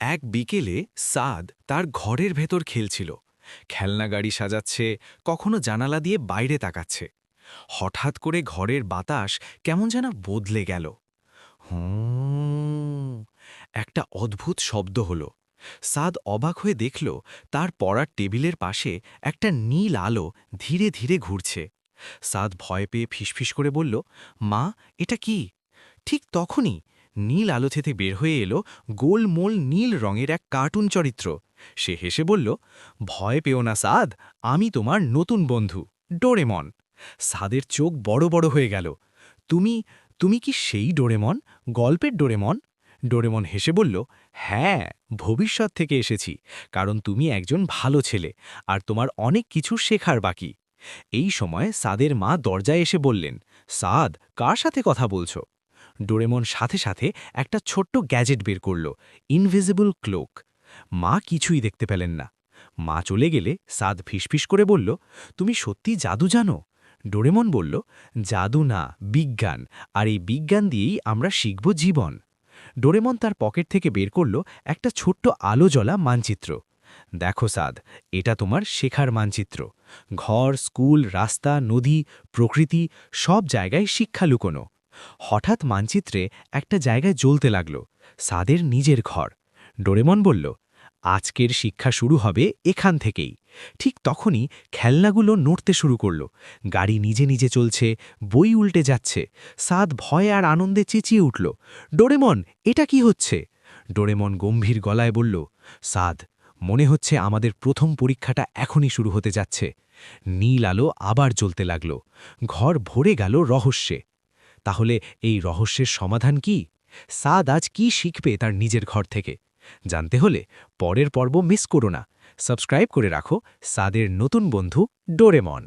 এক বিকেলে সাদ তার ঘরের ভেতর খেলছিল। খেলনা গাড়ি সাজাচ্ছে, কখনো জানালা দিয়ে বাইরে তাকাচ্ছে। হঠাৎ করে ঘরের বাতাস কেমন যেন বদলে গেল। হুম, একটা অদ্ভুত শব্দ হল। সাদ অবাক হয়ে দেখল, তার পড়ার টেবিলের পাশে একটা নীল আলো ধীরে ধীরে ঘুরছে। সাদ ভয় পেয়ে ফিসফিস করে বলল, মা, এটা কি? ঠিক তখনই নীল আলো থেকে বের হয়ে এলো গোলমোল নীল রঙের এক কার্টুন চরিত্র। সে হেসে বলল, ভয় পেও না, সাদ, আমি তোমার নতুন বন্ধু, ডোরেমন। সাদের চোখ বড় বড় হয়ে গেল। তুমি তুমি কি সেই ডোরেমন, গল্পের ডোরেমন? ডোরেমন হেসে বলল হ্যাঁ ভবিষ্যৎ থেকে এসেছি, কারণ তুমি একজন ভালো ছেলে, আর তোমার অনেক কিছু শেখার বাকি। এই সময় সাদের মা দরজায় এসে বললেন, সাদ, কার সাথে কথা বলছো? ডোরেমন সাথে সাথে একটা ছোট্ট গ্যাজেট বের করল, ইনভিজিবল ক্লোক। মা কিছুই দেখতে পেলেন না। মা চলে গেলে সাদ ফিসফিস করে বলল, তুমি সত্যি জাদু জানো? ডোরেমন বলল, জাদু না, বিজ্ঞান, আর এই বিজ্ঞান দিয়েই আমরা শিখব জীবন। ডোরেমন তার পকেট থেকে বের করল একটা ছোট্ট আলো জ্বলা মানচিত্র। দেখো সাদ, এটা তোমার শেখার মানচিত্র। ঘর, স্কুল, রাস্তা, নদী, প্রকৃতি, সব জায়গায় শিক্ষা লুকোনো। হঠাৎ মানচিত্রে একটা জায়গায় জ্বলতে লাগল, সাদের নিজের ঘর। ডোরেমন বলল, আজকের শিক্ষা শুরু হবে এখান থেকেই। ঠিক তখনই খেলনাগুলো নড়তে শুরু করল। গাড়ি নিজে নিজে চলছে, বই উল্টে যাচ্ছে, সাদ ভয় আর আনন্দে চেঁচিয়ে উঠল, ডোরেমন, এটা কি হচ্ছে? ডোরেমন গম্ভীর গলায় বলল, সাদ, মনে হচ্ছে আমাদের প্রথম পরীক্ষাটা এখনই শুরু হতে যাচ্ছে। নীল আলো আবার জ্বলতে লাগল। ঘর ভরে গেল রহস্যে। তাহলে এই রহস্যের সমাধান কি? সাদ আজ কি শিখবে তার নিজের ঘর থেকে? জানতে হলে পরের পর্ব মিস করো না। সাবস্ক্রাইব করে রাখো সাদের নতুন বন্ধু ডোরেমন।